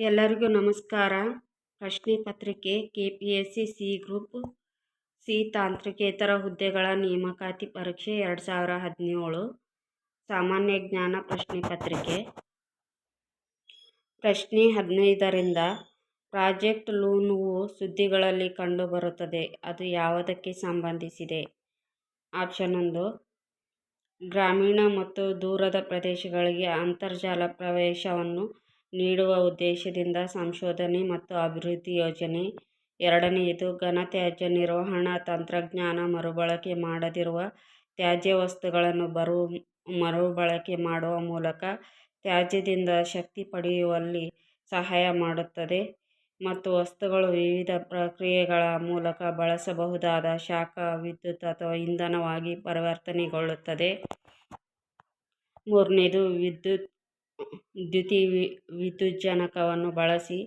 ಎಲ್ಲರಿಗೂ ನಮಸ್ಕಾರ. ಪ್ರಶ್ನೆ ಪತ್ರಿಕೆ K P S C C group, C ತಾಂತ್ರಿಕೇತರ ಹುದ್ದೆಗಳ ನೇಮಕಾತಿ ಪರೀಕ್ಷೆ ಎರಡು ಸಾವಿರ ಹದಿನೇಳು. ಸಾಮಾನ್ಯ ಜ್ಞಾನ ಪ್ರಶ್ನೆ ಪತ್ರಿಕೆ. ಪ್ರಶ್ನೆ ಹದಿನೈದರಿಂದ ಪ್ರಾಜೆಕ್ಟ್ ಲೂನುವು ಸುದ್ದಿಗಳಲ್ಲಿ ಕಂಡುಬರುತ್ತದೆ. ಅದು ಯಾವುದಕ್ಕೆ ಸಂಬಂಧಿಸಿದೆ? ಆಪ್ಷನ್ ಒಂದು, ಗ್ರಾಮೀಣ ಮತ್ತು ದೂರದ ಪ್ರದೇಶಗಳಿಗೆ ಅಂತರ್ಜಾಲ ಪ್ರವೇಶವನ್ನು ನೀಡುವ ಉದ್ದೇಶದಿಂದ ಸಂಶೋಧನೆ ಮತ್ತು ಅಭಿವೃದ್ಧಿ ಯೋಜನೆ. ಎರಡನೆಯದು, ಘನತ್ಯಾಜ್ಯ ನಿರ್ವಹಣಾ, ತಂತ್ರಜ್ಞಾನ ಮರುಬಳಕೆ ಮಾಡದಿರುವ ತ್ಯಾಜ್ಯ ವಸ್ತುಗಳನ್ನು ಬರು, ಮರುಬಳಕೆ ಮಾಡುವ ಮೂಲಕ ತ್ಯಾಜ್ಯದಿಂದ ಶಕ್ತಿ ಪಡೆಯುವಲ್ಲಿ ಸಹಾಯ ಮಾಡುತ್ತದೆ ಮತ್ತು ವಸ್ತುಗಳು ವಿವಿಧ ಪ್ರಕ್ರಿಯೆಗಳ ಮೂಲಕ ಬಳಸಬಹುದಾದ ಶಾಖ, ವಿದ್ಯುತ್ ಅಥವಾ ಇಂಧನವಾಗಿ ಪರಿವರ್ತನೆಗೊಳ್ಳುತ್ತದೆ. ಮೂರನೇದು, ವಿದ್ಯುತ್ ದ್ಯುತಿವಿದ್ಯುಜ್ಜನಕವನ್ನು ಬಳಸಿ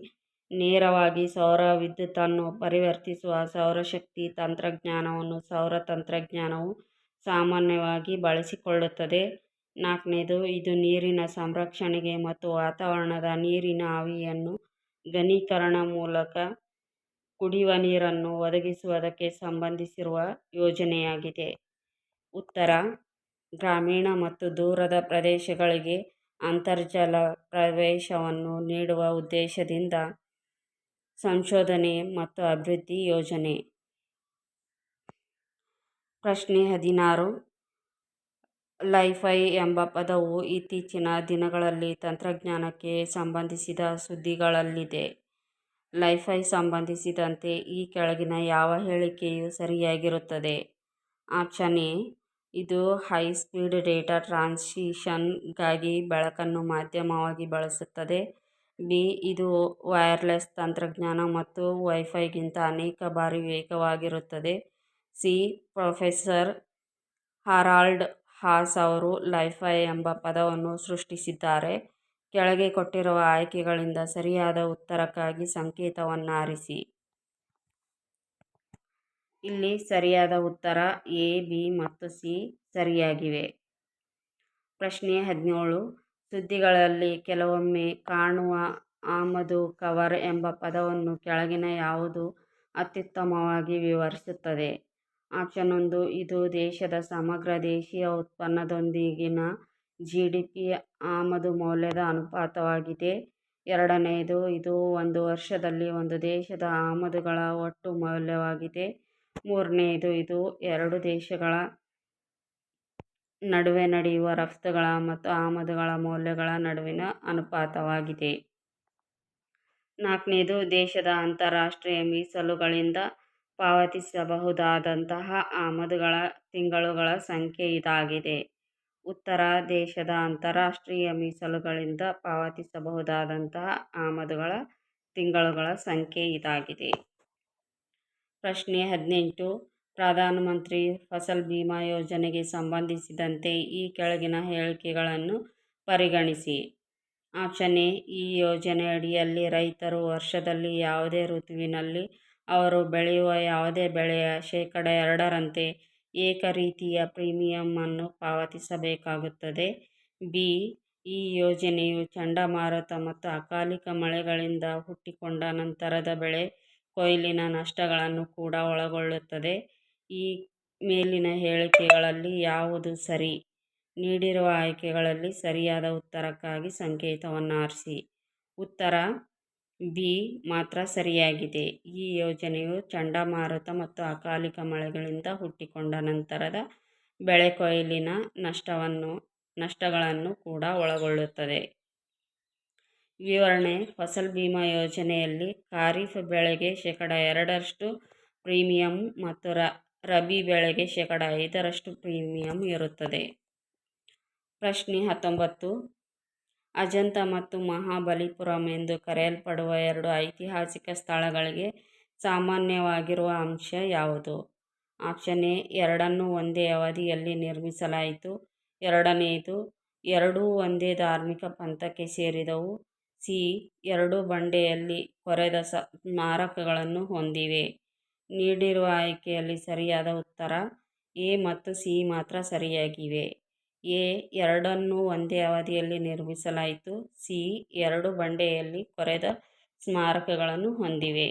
ನೇರವಾಗಿ ಸೌರ ವಿದ್ಯುತ್ತನ್ನು ಪರಿವರ್ತಿಸುವ ಸೌರಶಕ್ತಿ ತಂತ್ರಜ್ಞಾನವನ್ನು ಸೌರ ತಂತ್ರಜ್ಞಾನವು ಸಾಮಾನ್ಯವಾಗಿ ಬಳಸಿಕೊಳ್ಳುತ್ತದೆ. ನಾಲ್ಕನೇದು, ಇದು ನೀರಿನ ಸಂರಕ್ಷಣೆಗೆ ಮತ್ತು ವಾತಾವರಣದ ನೀರಿನ ಆವಿಯನ್ನು ಘನೀಕರಣ ಮೂಲಕ ಕುಡಿಯುವ ನೀರನ್ನು ಒದಗಿಸುವುದಕ್ಕೆ ಸಂಬಂಧಿಸಿರುವ ಯೋಜನೆಯಾಗಿದೆ. ಉತ್ತರ, ಗ್ರಾಮೀಣ ಮತ್ತು ದೂರದ ಪ್ರದೇಶಗಳಿಗೆ ಅಂತರ್ಜಲ ಪ್ರವೇಶವನ್ನು ನೀಡುವ ಉದ್ದೇಶದಿಂದ ಸಂಶೋಧನೆ ಮತ್ತು ಅಭಿವೃದ್ಧಿ ಯೋಜನೆ. ಪ್ರಶ್ನೆ ಹದಿನಾರು. ಲೈಫೈ ಎಂಬ ಪದವು ಇತ್ತೀಚಿನ ದಿನಗಳಲ್ಲಿ ತಂತ್ರಜ್ಞಾನಕ್ಕೆ ಸಂಬಂಧಿಸಿದ ಸುದ್ದಿಗಳಲ್ಲಿದೆ. ಲೈಫೈ ಸಂಬಂಧಿಸಿದಂತೆ ಈ ಕೆಳಗಿನ ಯಾವ ಹೇಳಿಕೆಯು ಸರಿಯಾಗಿರುತ್ತದೆ? Option A. ಇದು ಹೈ ಸ್ಪೀಡ್ ಡೇಟಾ ಟ್ರಾನ್ಸಿಷನ್ಗಾಗಿ ಬೆಳಕನ್ನು ಮಾಧ್ಯಮವಾಗಿ ಬಳಸುತ್ತದೆ. ಬಿ ಇದು ವೈರ್ಲೆಸ್ ತಂತ್ರಜ್ಞಾನ ಮತ್ತು ವೈಫೈಗಿಂತ ಅನೇಕ ಬಾರಿ ವೇಗವಾಗಿರುತ್ತದೆ. ಸಿ ಪ್ರೊಫೆಸರ್ ಹಾರಾಲ್ಡ್ ಹಾಸ್ ಅವರು ಲೈಫೈ ಎಂಬ ಪದವನ್ನು ಸೃಷ್ಟಿಸಿದ್ದಾರೆ. ಕೆಳಗೆ ಕೊಟ್ಟಿರುವ ಆಯ್ಕೆಗಳಿಂದ ಸರಿಯಾದ ಉತ್ತರಕ್ಕಾಗಿ ಸಂಕೇತವನ್ನು ಆರಿಸಿ ಇಲ್ಲಿ ಸರಿಯಾದ ಉತ್ತರ ಎ, ಬಿ ಮತ್ತು ಸಿ ಸರಿಯಾಗಿವೆ. ಪ್ರಶ್ನೆ ಹದಿನೇಳು. ಸುದ್ದಿಗಳಲ್ಲಿ ಕೆಲವೊಮ್ಮೆ ಕಾಣುವ ಆಮದು, ಕವರ್ ಎಂಬ ಪದವನ್ನು ಕೆಳಗಿನ ಯಾವುದು ಅತ್ಯುತ್ತಮವಾಗಿ ವಿವರಿಸುತ್ತದೆ. ಆಪ್ಷನ್ ಒಂದು, ಇದು ದೇಶದ ಸಮಗ್ರ ದೇಶೀಯ ಉತ್ಪನ್ನದೊಂದಿಗಿನ ಜಿ ಡಿ ಪಿ ಆಮದು ಮೌಲ್ಯದ ಅನುಪಾತವಾಗಿದೆ. ಎರಡನೆಯದು ಇದು ಒಂದು ವರ್ಷದಲ್ಲಿ ಒಂದು ದೇಶದ ಆಮದುಗಳ ಒಟ್ಟು ಮೌಲ್ಯವಾಗಿದೆ. ಮೂರನೆಯದು ಇದು ಎರಡು ದೇಶಗಳ ನಡುವೆ ನಡೆಯುವ ರಫ್ತುಗಳ ಮತ್ತು ಆಮದುಗಳ ಮೌಲ್ಯಗಳ ನಡುವಿನ ಅನುಪಾತವಾಗಿದೆ. ನಾಲ್ಕನೇದು, ದೇಶದ ಅಂತಾರಾಷ್ಟ್ರೀಯ ಮೀಸಲುಗಳಿಂದ ಪಾವತಿಸಬಹುದಾದಂತಹ ಆಮದುಗಳ ತಿಂಗಳುಗಳ ಸಂಖ್ಯೆ ಇದಾಗಿದೆ. ಉತ್ತರ, ದೇಶದ ಅಂತಾರಾಷ್ಟ್ರೀಯ ಮೀಸಲುಗಳಿಂದ ಪಾವತಿಸಬಹುದಾದಂತಹ ಆಮದುಗಳ ತಿಂಗಳುಗಳ ಸಂಖ್ಯೆ ಇದಾಗಿದೆ. ಪ್ರಶ್ನೆ ಹದಿನೆಂಟು. ಪ್ರಧಾನಮಂತ್ರಿ ಫಸಲ್ ಬಿಮಾ ಯೋಜನೆಗೆ ಸಂಬಂಧಿಸಿದಂತೆ ಈ ಕೆಳಗಿನ ಹೇಳಿಕೆಗಳನ್ನು ಪರಿಗಣಿಸಿ. ಆಪ್ಷನ್ ಎ, ಈ ಯೋಜನೆ ಅಡಿಯಲ್ಲಿ ರೈತರು ವರ್ಷದಲ್ಲಿ ಯಾವುದೇ ಋತುವಿನಲ್ಲಿ ಅವರು ಬೆಳೆಯುವ ಯಾವುದೇ ಬೆಳೆಯ ಶೇಕಡ ಎರಡರಂತೆ ಏಕ ರೀತಿಯ ಪ್ರೀಮಿಯಮನ್ನು ಪಾವತಿಸಬೇಕಾಗುತ್ತದೆ. ಬಿ, ಈ ಯೋಜನೆಯು ಚಂಡಮಾರುತ ಮತ್ತು ಅಕಾಲಿಕ ಮಳೆಗಳಿಂದ ಹುಟ್ಟಿಕೊಂಡ ನಂತರದ ಬೆಳೆ ಕೊಯ್ಲಿನ ನಷ್ಟಗಳನ್ನು ಕೂಡ ಒಳಗೊಳ್ಳುತ್ತದೆ. ಈ ಮೇಲಿನ ಹೇಳಿಕೆಗಳಲ್ಲಿ ಯಾವುದು ಸರಿ? ನೀಡಿರುವ ಆಯ್ಕೆಗಳಲ್ಲಿ ಸರಿಯಾದ ಉತ್ತರಕ್ಕಾಗಿ ಸಂಕೇತವನ್ನು ಆರಿಸಿ. ಉತ್ತರ, ಬಿ, ಮಾತ್ರ ಸರಿಯಾಗಿದೆ. ಈ ಯೋಜನೆಯು ಚಂಡಮಾರುತ ಮತ್ತು ಅಕಾಲಿಕ ಮಳೆಗಳಿಂದ ಹುಟ್ಟಿಕೊಂಡ ನಂತರದ ಬೆಳೆ ಕೊಯ್ಲಿನ ನಷ್ಟವನ್ನು, ನಷ್ಟಗಳನ್ನು ಕೂಡ ಒಳಗೊಳ್ಳುತ್ತದೆ. ವಿವರಣೆ. ಫಸಲ್ ಬಿಮಾ ಯೋಜನೆಯಲ್ಲಿ ಖಾರಿಫ್ ಬೆಳೆಗೆ ಶೇಕಡ ಎರಡರಷ್ಟು ಪ್ರೀಮಿಯಂ ಮತ್ತು ರಬಿ ಬೆಳೆಗೆ ಶೇಕಡ ಐದರಷ್ಟು ಪ್ರೀಮಿಯಂ ಇರುತ್ತದೆ. ಪ್ರಶ್ನೆ ಹತ್ತೊಂಬತ್ತು. ಅಜಂತ ಮತ್ತು ಮಹಾಬಲಿಪುರಂ ಎಂದು ಕರೆಯಲ್ಪಡುವ ಎರಡು ಐತಿಹಾಸಿಕ ಸ್ಥಳಗಳಿಗೆ ಸಾಮಾನ್ಯವಾಗಿರುವ ಅಂಶ ಯಾವುದು? ಆಪ್ಷನ್ ಎ, ಎರಡನ್ನೂ ಒಂದೇ ಅವಧಿಯಲ್ಲಿ ನಿರ್ಮಿಸಲಾಯಿತು. ಎರಡನೆಯದು ಎರಡೂ ಒಂದೇ ಧಾರ್ಮಿಕ ಪಂಥಕ್ಕೆ ಸೇರಿದವು. ಸಿ ಎರಡು ಬಂಡೆಯಲ್ಲಿ ಕೊರೆದ ಸ್ಮಾರಕಗಳನ್ನು ಹೊಂದಿವೆ. ನೀಡಿರುವ ಆಯ್ಕೆಯಲ್ಲಿ ಸರಿಯಾದ ಉತ್ತರ ಎ ಮತ್ತು ಸಿ ಮಾತ್ರ ಸರಿಯಾಗಿವೆ. ಎ ಎರಡನ್ನೂ ಒಂದೇ ಅವಧಿಯಲ್ಲಿ ನಿರ್ಮಿಸಲಾಯಿತು. ಸಿ ಎರಡು ಬಂಡೆಯಲ್ಲಿ ಕೊರೆದ ಸ್ಮಾರಕಗಳನ್ನು ಹೊಂದಿವೆ.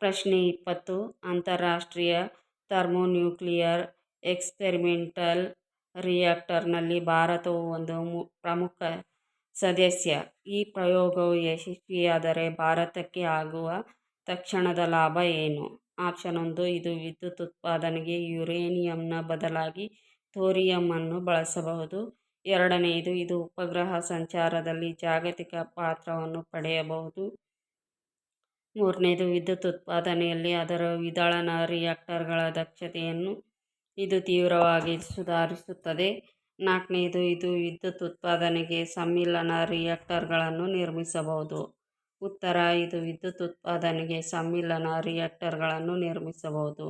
ಪ್ರಶ್ನೆ ಇಪ್ಪತ್ತು. ಅಂತಾರಾಷ್ಟ್ರೀಯ ಥರ್ಮೋನ್ಯೂಕ್ಲಿಯರ್ ಎಕ್ಸ್ಪೆರಿಮೆಂಟಲ್ ರಿಯಾಕ್ಟರ್ನಲ್ಲಿ ಭಾರತವು ಒಂದು ಪ್ರಮುಖ ಸದಸ್ಯ. ಈ ಪ್ರಯೋಗವು ಯಶಸ್ವಿಯಾದರೆ ಭಾರತಕ್ಕೆ ಆಗುವ ತಕ್ಷಣದ ಲಾಭ ಏನು? ಆಪ್ಷನ್ ಒಂದು, ಇದು ವಿದ್ಯುತ್ ಉತ್ಪಾದನೆಗೆ ಯುರೇನಿಯಂನ ಬದಲಾಗಿ ಥೋರಿಯಂ ಬಳಸಬಹುದು. ಎರಡನೆಯದು ಇದು ಉಪಗ್ರಹ ಸಂಚಾರದಲ್ಲಿ ಜಾಗತಿಕ ಪಾತ್ರವನ್ನು ಪಡೆಯಬಹುದು. ಮೂರನೇದು, ವಿದ್ಯುತ್ ಉತ್ಪಾದನೆಯಲ್ಲಿ ಅದರ ವಿದಳನ ರಿಯಾಕ್ಟರ್ಗಳ ದಕ್ಷತೆಯನ್ನು ಇದು ತೀವ್ರವಾಗಿ ಸುಧಾರಿಸುತ್ತದೆ. ನಾಲ್ಕನೇದು ಇದು ವಿದ್ಯುತ್ ಉತ್ಪಾದನೆಗೆ ಸಮ್ಮಿಲನ ರಿಯಾಕ್ಟರ್ಗಳನ್ನು ನಿರ್ಮಿಸಬಹುದು. ಉತ್ತರ, ಇದು ವಿದ್ಯುತ್ ಉತ್ಪಾದನೆಗೆ ಸಮ್ಮಿಲನ ರಿಯಾಕ್ಟರ್ಗಳನ್ನು ನಿರ್ಮಿಸಬಹುದು.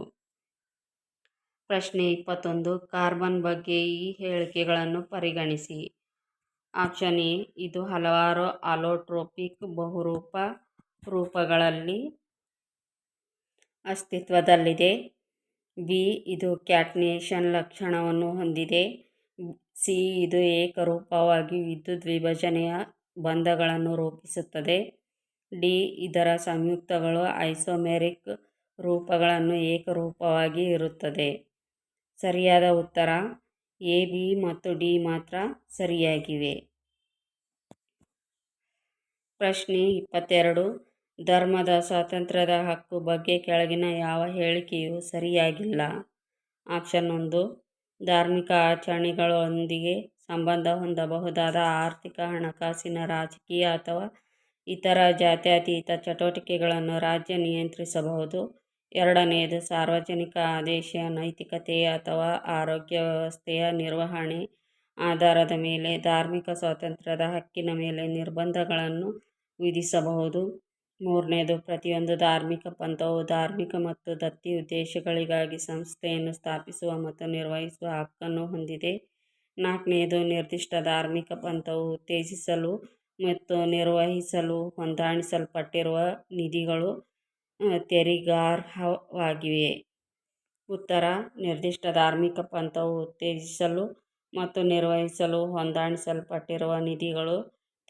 ಪ್ರಶ್ನೆ ಇಪ್ಪತ್ತೊಂದು, ಕಾರ್ಬನ್ ಬಗ್ಗೆ ಈ ಹೇಳಿಕೆಗಳನ್ನು ಪರಿಗಣಿಸಿ. ಆಪ್ಷನ್ ಎ, ಇದು ಹಲವಾರು ಅಲೋಟ್ರೋಪಿಕ್ ಬಹುರೂಪ ರೂಪಗಳಲ್ಲಿ ಅಸ್ತಿತ್ವದಲ್ಲಿದೆ. ಬಿ, ಇದು ಕ್ಯಾಟ್ನೇಷನ್ ಲಕ್ಷಣವನ್ನು ಹೊಂದಿದೆ. ಸಿ ಇದು ಏಕರೂಪವಾಗಿ ವಿದ್ಯುತ್ ವಿಭಜನೆಯ ಬಂಧಗಳನ್ನು ರೂಪಿಸುತ್ತದೆ. ಡಿ ಇದರ ಸಂಯುಕ್ತಗಳು ಐಸೋಮೆರಿಕ್ ರೂಪಗಳನ್ನು ಏಕರೂಪವಾಗಿ ಇರುತ್ತದೆ. ಸರಿಯಾದ ಉತ್ತರ, ಎ, ಬಿ ಮತ್ತು ಡಿ ಮಾತ್ರ ಸರಿಯಾಗಿವೆ. ಪ್ರಶ್ನೆ ಇಪ್ಪತ್ತೆರಡು, ಧರ್ಮದ ಸ್ವಾತಂತ್ರ್ಯದ ಹಕ್ಕು ಬಗ್ಗೆ ಕೆಳಗಿನ ಯಾವ ಹೇಳಿಕೆಯೂ ಸರಿಯಾಗಿಲ್ಲ. ಆಪ್ಷನ್ ಒಂದು ಧಾರ್ಮಿಕ ಆಚರಣೆಗಳೊಂದಿಗೆ ಸಂಬಂಧ ಹೊಂದಬಹುದಾದ ಆರ್ಥಿಕ ಹಣಕಾಸಿನ, ರಾಜಕೀಯ ಅಥವಾ ಇತರ ಜಾತ್ಯತೀತ ಚಟುವಟಿಕೆಗಳನ್ನು ರಾಜ್ಯ ನಿಯಂತ್ರಿಸಬಹುದು. ಎರಡನೆಯದು, ಸಾರ್ವಜನಿಕ ಆದೇಶ, ನೈತಿಕತೆ ಅಥವಾ ಆರೋಗ್ಯ ವ್ಯವಸ್ಥೆಯ ನಿರ್ವಹಣೆ. ಆಧಾರದ ಮೇಲೆ ಧಾರ್ಮಿಕ ಸ್ವಾತಂತ್ರ್ಯದ ಹಕ್ಕಿನ ಮೇಲೆ ನಿರ್ಬಂಧಗಳನ್ನು ವಿಧಿಸಬಹುದು. ಮೂರನೇದು, ಪ್ರತಿಯೊಂದು ಧಾರ್ಮಿಕ ಪಂಥವು ಧಾರ್ಮಿಕ ಮತ್ತು ದತ್ತಿ ಉದ್ದೇಶಗಳಿಗಾಗಿ ಸಂಸ್ಥೆಯನ್ನು ಸ್ಥಾಪಿಸುವ ಮತ್ತು ನಿರ್ವಹಿಸುವ ಹಕ್ಕನ್ನು ಹೊಂದಿದೆ. ನಾಲ್ಕನೇದು, ನಿರ್ದಿಷ್ಟ ಧಾರ್ಮಿಕ ಪಂಥವು ಉತ್ತೇಜಿಸಲು ಮತ್ತು ನಿರ್ವಹಿಸಲು ಹೊಂದಾಣಿಸಲ್ಪಟ್ಟಿರುವ ನಿಧಿಗಳು ತೆರಿಗಾರ್ಹವಾಗಿವೆ. ಉತ್ತರ, ನಿರ್ದಿಷ್ಟ ಧಾರ್ಮಿಕ ಪಂಥವು ಉತ್ತೇಜಿಸಲು ಮತ್ತು ನಿರ್ವಹಿಸಲು ಹೊಂದಾಣಿಸಲ್ಪಟ್ಟಿರುವ ನಿಧಿಗಳು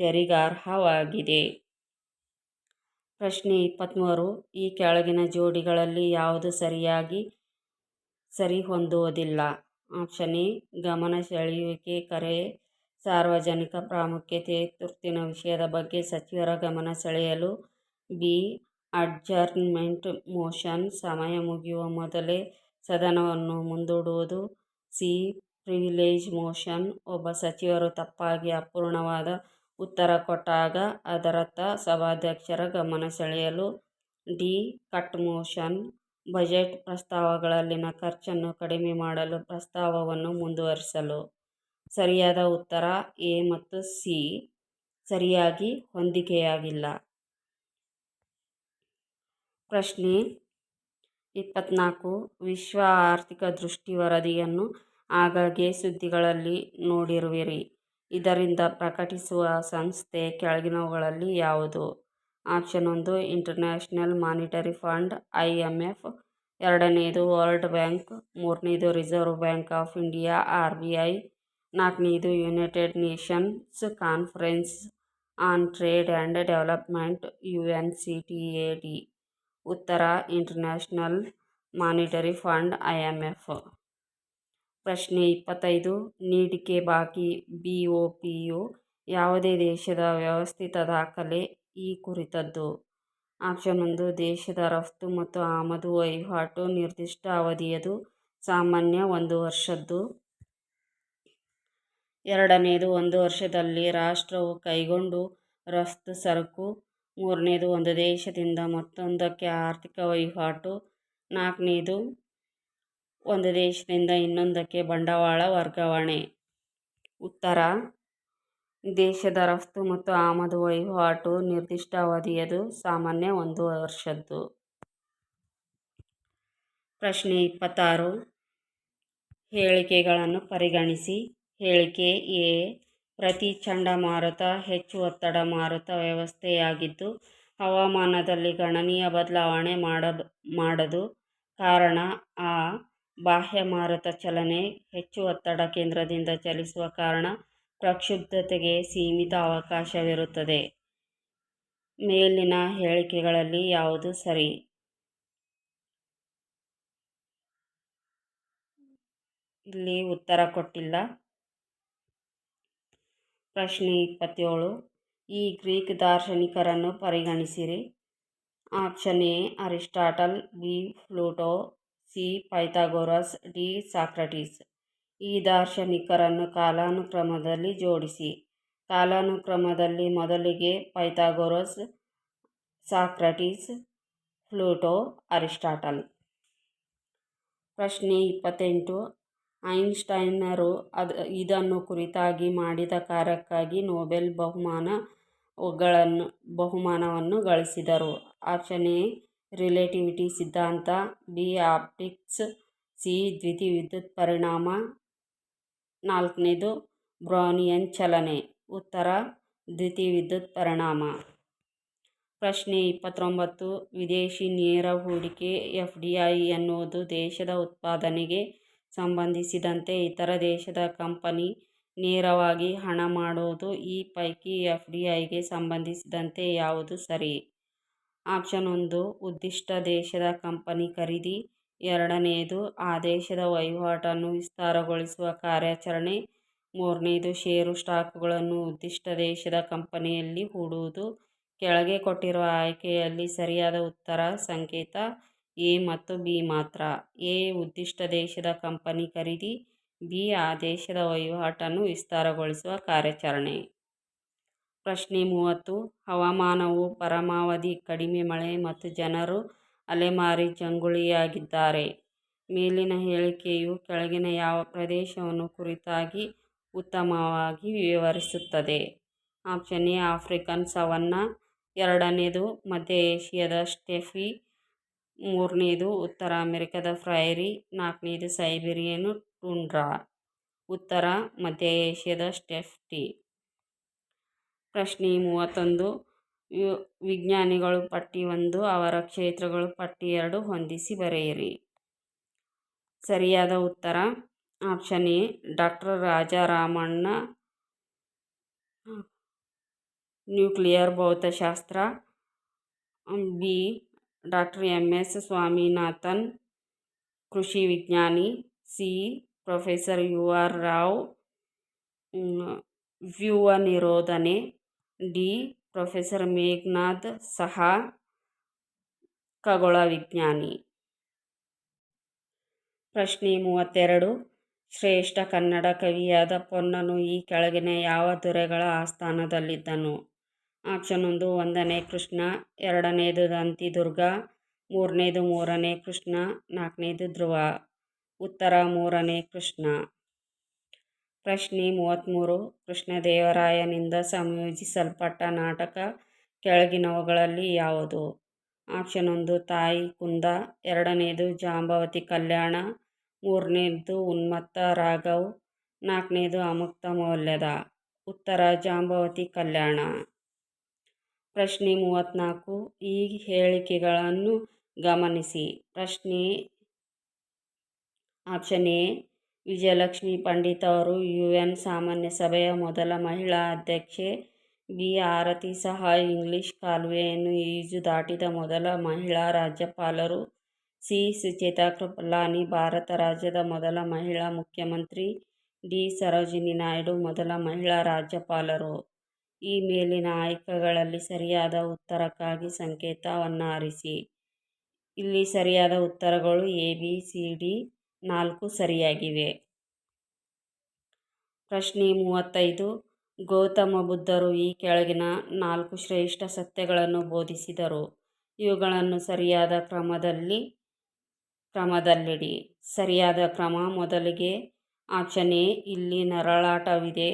ತೆರಿಗಾರ್ಹವಾಗಿದೆ ಪ್ರಶ್ನೆ ಇಪ್ಪತ್ತ್ಮೂರು ಈ ಕೆಳಗಿನ ಜೋಡಿಗಳಲ್ಲಿ ಯಾವುದು ಸರಿಯಾಗಿ ಸರಿಹೊಂದುವುದಿಲ್ಲ? ಆಪ್ಷನ್ ಎ, ಗಮನ ಸೆಳೆಯುವಿಕೆ, ಕರೆ, ಸಾರ್ವಜನಿಕ ಪ್ರಾಮುಖ್ಯತೆ, ತುರ್ತಿನ ವಿಷಯದ ಬಗ್ಗೆ ಸಚಿವರ ಗಮನ ಸೆಳೆಯಲು. ಬಿ, ಅಡ್ಜರ್ನ್ಮೆಂಟ್ ಮೋಷನ್, ಸಮಯ ಮುಗಿಯುವ ಮೊದಲೇ ಸದನವನ್ನು ಮುಂದೂಡುವುದು. ಸಿ, ಪ್ರಿವಿಲೇಜ್ ಮೋಷನ್, ಒಬ್ಬ ಸಚಿವರು ತಪ್ಪಾಗಿ ಅಪೂರ್ಣವಾದ ಉತ್ತರ ಕೊಟ್ಟಾಗ ಅದರತ್ತ ಸಭಾಧ್ಯಕ್ಷರ ಗಮನ ಸೆಳೆಯಲು ಡಿ. ಕಟ್ ಮೋಷನ್ ಬಜೆಟ್ ಪ್ರಸ್ತಾವಗಳಲ್ಲಿನ ಖರ್ಚನ್ನು ಕಡಿಮೆ ಮಾಡಲು ಪ್ರಸ್ತಾವವನ್ನು ಮುಂದುವರಿಸಲು ಸರಿಯಾದ ಉತ್ತರ ಎ ಮತ್ತು ಸಿ ಸರಿಯಾಗಿ ಹೊಂದಿಕೆಯಾಗಿಲ್ಲ. ಪ್ರಶ್ನೆ ಇಪ್ಪತ್ತ್ನಾಲ್ಕು ವಿಶ್ವ ಆರ್ಥಿಕ ದೃಷ್ಟಿ ವರದಿಯನ್ನು ಆಗಾಗ್ಗೆ ಸುದ್ದಿಗಳಲ್ಲಿ ನೋಡಿರುವಿರಿ. ಇದರಿಂದ ಪ್ರಕಟಿಸುವ ಸಂಸ್ಥೆ ಕೆಳಗಿನವುಗಳಲ್ಲಿ ಯಾವುದು? ಆಪ್ಷನ್ ಒಂದು, international monetary fund, I M F. ಎರಡನೆಯದು ವರ್ಲ್ಡ್ ಬ್ಯಾಂಕ್. ಮೂರನೇದು, reserve bank of India, R B I. ನಾಲ್ಕನೇದು, United Nations conference on trade and development, U N C T A D. ಉತ್ತರ, international monetary fund, I M F. ಪ್ರಶ್ನೆ ಇಪ್ಪತ್ತೈದು. ನೀಡಿಕೆ ಬಾಕಿ. B O PU ಯಾವುದೇ ದೇಶದ ವ್ಯವಸ್ಥಿತ ದಾಖಲೆ ಈ ಕುರಿತದ್ದು. ಆಪ್ಷನ್ ಒಂದು, ದೇಶದ ರಫ್ತು ಮತ್ತು ಆಮದು ವಹಿವಾಟು ನಿರ್ದಿಷ್ಟ ಅವಧಿಯದು, ಸಾಮಾನ್ಯ ಒಂದು ವರ್ಷದ್ದು. ಎರಡನೇದು, ಒಂದು ವರ್ಷದಲ್ಲಿ ರಾಷ್ಟ್ರವು ಕೈಗೊಂಡು ರಫ್ತು ಸರಕು. ಮೂರನೇದು, ಒಂದು ದೇಶದಿಂದ ಮತ್ತೊಂದಕ್ಕೆ ಆರ್ಥಿಕ ವಹಿವಾಟು. ನಾಲ್ಕನೇದು ಒಂದು ದೇಶದಿಂದ ಇನ್ನೊಂದಕ್ಕೆ ಬಂಡವಾಳ ವರ್ಗಾವಣೆ. ಉತ್ತರ. ದೇಶದ ರಫ್ತು ಮತ್ತು ಆಮದು ವಹಿವಾಟು ನಿರ್ದಿಷ್ಟ ಅವಧಿಯದು ಸಾಮಾನ್ಯ ಒಂದು ವರ್ಷದ್ದು. ಪ್ರಶ್ನೆ ಇಪ್ಪತ್ತಾರು. ಹೇಳಿಕೆಗಳನ್ನು ಪರಿಗಣಿಸಿ. ಹೇಳಿಕೆ ಎ. ಪ್ರತಿ ಚಂಡಮಾರುತ ಹೆಚ್ಚು ಒತ್ತಡ ಮಾರುತ ವ್ಯವಸ್ಥೆಯಾಗಿದ್ದು, ಹವಾಮಾನದಲ್ಲಿ ಗಣನೀಯ ಬದಲಾವಣೆ ಮಾಡ ಮಾಡದು. ಕಾರಣ, ಆ. ಬಾಹ್ಯ ಮಾರುತ ಚಲನೆ ಹೆಚ್ಚು ಒತ್ತಡ ಕೇಂದ್ರದಿಂದ ಚಲಿಸುವ ಕಾರಣ ಪ್ರಕ್ಷುಬ್ಧತೆಗೆ ಸೀಮಿತ ಅವಕಾಶವಿರುತ್ತದೆ. ಮೇಲಿನ ಹೇಳಿಕೆಗಳಲ್ಲಿ ಯಾವುದು ಸರಿ? ಇಲ್ಲಿ ಉತ್ತರ ಕೊಟ್ಟಿಲ್ಲ. ಪ್ರಶ್ನೆ ಇಪ್ಪತ್ತೇಳು ಈ ಗ್ರೀಕ್ ದಾರ್ಶನಿಕರನ್ನು ಪರಿಗಣಿಸಿರಿ. Option A, Aristotle, B, Pluto C Pythagoras D Socrates ಈ ದಾರ್ಶನಿಕರನ್ನು ಕಾಲಾನುಕ್ರಮದಲ್ಲಿ ಜೋಡಿಸಿ. ಕಾಲಾನುಕ್ರಮದಲ್ಲಿ ಮೊದಲಿಗೆ ಪೈಥಾಗೊರಸ್, ಸಾಕ್ರಟೀಸ್, ಪ್ಲೂಟೋ, ಅರಿಸ್ಟಾಟಲ್. ಪ್ರಶ್ನೆ ಇಪ್ಪತ್ತೆಂಟು ಐನ್ಸ್ಟೈನರು ಇದನ್ನು ಕುರಿತಾಗಿ ಮಾಡಿದ ಕಾರ್ಯಕ್ಕಾಗಿ ನೊಬೆಲ್ ಬಹುಮಾನವನ್ನು ಗಳಿಸಿದರು. ಆಪ್ಷನ್ ಎ ರಿಲೇಟಿವಿಟಿ ಸಿದ್ಧಾಂತ ಬಿ ಆಪ್ಟಿಕ್ಸ್ ಸಿ ದ್ಯುತಿವಿದ್ಯುತ್ ಪರಿಣಾಮ, ನಾಲ್ಕನೇದು ಬ್ರೌನಿಯನ್ ಚಲನೆ, ಉತ್ತರ ದ್ಯುತಿವಿದ್ಯುತ್ ಪರಿಣಾಮ. ಪ್ರಶ್ನೆ ಇಪ್ಪತ್ತೊಂಬತ್ತು, ವಿದೇಶಿ ನೇರ ಹೂಡಿಕೆ ಎಫ್ ಡಿ ಐ ಎನ್ನುವುದು ದೇಶದ ಉತ್ಪಾದನೆಗೆ ಸಂಬಂಧಿಸಿದಂತೆ ಇತರ ದೇಶದ ಕಂಪನಿ ನೇರವಾಗಿ ಹಣ ಮಾಡುವುದು. ಈ ಪೈಕಿ ಎಫ್ ಡಿ ಐಗೆ ಸಂಬಂಧಿಸಿದಂತೆ ಯಾವುದು ಸರಿ? ಆಪ್ಷನ್ ಒಂದು, ಉದ್ದಿಷ್ಟ ದೇಶದ ಕಂಪನಿ ಖರೀದಿ ಎರಡನೆಯದು ಆ ದೇಶದ ವಹಿವಾಟನ್ನು ವಿಸ್ತಾರಗೊಳಿಸುವ ಕಾರ್ಯಾಚರಣೆ ಮೂರನೆಯದು ಷೇರು ಸ್ಟಾಕ್ಗಳನ್ನು ಉದ್ದಿಷ್ಟ ದೇಶದ ಕಂಪನಿಯಲ್ಲಿ ಹೂಡುವುದು. ಕೆಳಗೆ ಕೊಟ್ಟಿರುವ ಆಯ್ಕೆಯಲ್ಲಿ ಸರಿಯಾದ ಉತ್ತರ, ಸಂಕೇತ, ಎ ಮತ್ತು ಬಿ ಮಾತ್ರ. ಎ, ಉದ್ದಿಷ್ಟ ದೇಶದ ಕಂಪನಿ ಖರೀದಿ ಬಿ, ಆ ದೇಶದ ವಹಿವಾಟನ್ನು ವಿಸ್ತಾರಗೊಳಿಸುವ ಕಾರ್ಯಾಚರಣೆ. ಪ್ರಶ್ನೆ ಮೂವತ್ತು, ಹವಾಮಾನವು ಪರಮಾವಧಿ, ಕಡಿಮೆ ಮಳೆ ಮತ್ತು ಜನರು ಅಲೆಮಾರಿ ಜಂಗುಳಿಯಾಗಿದ್ದಾರೆ. ಮೇಲಿನ ಹೇಳಿಕೆಯು ಕೆಳಗಿನ ಯಾವ ಪ್ರದೇಶವನ್ನು ಕುರಿತಾಗಿ ಉತ್ತಮವಾಗಿ ವಿವರಿಸುತ್ತದೆ? ಆಪ್ಷನ್ ಎ, ಆಫ್ರಿಕನ್ ಸವನ್ನ ಎರಡನೇದು, ಮಧ್ಯ ಏಷ್ಯಾದ ಸ್ಟೆಫಿ ಮೂರನೇದು, ಉತ್ತರ ಅಮೆರಿಕದ ಫ್ರೈರಿ ನಾಲ್ಕನೇದು, ಸೈಬೀರಿಯನ್ ಟುಂಡ್ರಾ. ಉತ್ತರ, ಮಧ್ಯ ಏಷ್ಯಾದ ಸ್ಟೆಪ್ಪಿ. ಪ್ರಶ್ನೆ ಮೂವತ್ತೊಂದು. ವಿಜ್ಞಾನಿಗಳು ಪಟ್ಟಿ ಒಂದು, ಅವರ ಕ್ಷೇತ್ರಗಳು ಪಟ್ಟಿ ಎರಡು ಹೊಂದಿಸಿ ಬರೆಯಿರಿ. ಸರಿಯಾದ ಉತ್ತರ. Option A, doctor Raja Ramanna, nuclear ಭೌತಶಾಸ್ತ್ರ. B, doctor M S. Swaminathan, ಕೃಷಿ ವಿಜ್ಞಾನಿ. C, professor U. R. Rao ವ್ಯೂಹನಿರೋಧನೆ D professor Meghanath Saha, ಖಗೋಳ ವಿಜ್ಞಾನಿ. ಪ್ರಶ್ನೆ ಮೂವತ್ತೆರಡು ಶ್ರೇಷ್ಠ ಕನ್ನಡ ಕವಿಯಾದ ಪೊನ್ನನು ಈ ಕೆಳಗಿನ ಯಾವ ದೊರೆಗಳ ಆಸ್ಥಾನದಲ್ಲಿದ್ದನು? ಆಪ್ಷನ್ ಒಂದು, ಒಂದನೇ ಕೃಷ್ಣ, ಎರಡನೇದು ದಂತಿ ದುರ್ಗ ಮೂರನೇದು ಮೂರನೇ ಕೃಷ್ಣ, ನಾಲ್ಕನೇದು ಧ್ರುವ. ಉತ್ತರ, ಮೂರನೇ ಕೃಷ್ಣ. ಪ್ರಶ್ನೆ ಮೂವತ್ಮೂರು ಕೃಷ್ಣದೇವರಾಯನಿಂದ ಸಂಯೋಜಿಸಲ್ಪಟ್ಟ ನಾಟಕ ಕೆಳಗಿನವುಗಳಲ್ಲಿ ಯಾವುದು? ಆಪ್ಷನ್ ಒಂದು, ತಾಯಿ, ಕುಂದ ಎರಡನೇದು, ಜಾಂಬವತಿ ಕಲ್ಯಾಣ ಮೂರನೇದು, ಉನ್ಮತ್ತ ರಾಘವ್ ನಾಲ್ಕನೇದು, ಅಮುಕ್ತ ಮೌಲ್ಯದ ಉತ್ತರ, ಜಾಂಬವತಿ ಕಲ್ಯಾಣ. ಪ್ರಶ್ನೆ ಮೂವತ್ನಾಲ್ಕು ಈ ಹೇಳಿಕೆಗಳನ್ನು ಗಮನಿಸಿ. ಪ್ರಶ್ನೆ ಆಪ್ಷನ್ ಎ ವಿಜಯಲಕ್ಷ್ಮಿ ಪಂಡಿತ್ ಅವರು ಯು ಎನ್ ಸಾಮಾನ್ಯ ಸಭೆಯ ಮೊದಲ ಮಹಿಳಾ ಅಧ್ಯಕ್ಷೆ, ಬಿ. ಆರತಿ ಸಹ ಇಂಗ್ಲಿಷ್ ಕಾಲುವೆಯನ್ನು ಈಜು ದಾಟಿದ ಮೊದಲ ಮಹಿಳಾ ರಾಜ್ಯಪಾಲರು, ಸಿ. ಸುಚೇತಾ ಕೃಪಲಾನಿ, ಭಾರತ ರಾಜ್ಯದ ಮೊದಲ ಮಹಿಳಾ ಮುಖ್ಯಮಂತ್ರಿ, ಡಿ. ಸರೋಜಿನಿ ನಾಯ್ಡು ಮೊದಲ ಮಹಿಳಾ ರಾಜ್ಯಪಾಲರು. ಈ ಮೇಲಿನ ಆಯ್ಕೆಗಳಲ್ಲಿ ಸರಿಯಾದ ಉತ್ತರಕ್ಕಾಗಿ ಸಂಕೇತವನ್ನು ಆರಿಸಿ ಇಲ್ಲಿ ಸರಿಯಾದ ಉತ್ತರಗಳು ಎ, ಬಿ, ಸಿ, ಡಿ ನಾಲ್ಕೂ ಸರಿಯಾಗಿವೆ. ಪ್ರಶ್ನೆ ಮೂವತ್ತೈದು ಗೌತಮ ಬುದ್ಧರು ಈ ಕೆಳಗಿನ ನಾಲ್ಕು ಶ್ರೇಷ್ಠ ಸತ್ಯಗಳನ್ನು ಬೋಧಿಸಿದರು. ಇವುಗಳನ್ನು ಸರಿಯಾದ ಕ್ರಮದಲ್ಲಿ, ಕ್ರಮದಲ್ಲಿಡಿ. ಸರಿಯಾದ ಕ್ರಮ ಮೊದಲಿಗೆ ಆಪ್ಷನ್ ಎ ಇಲ್ಲಿ ನರಳಾಟವಿದೆ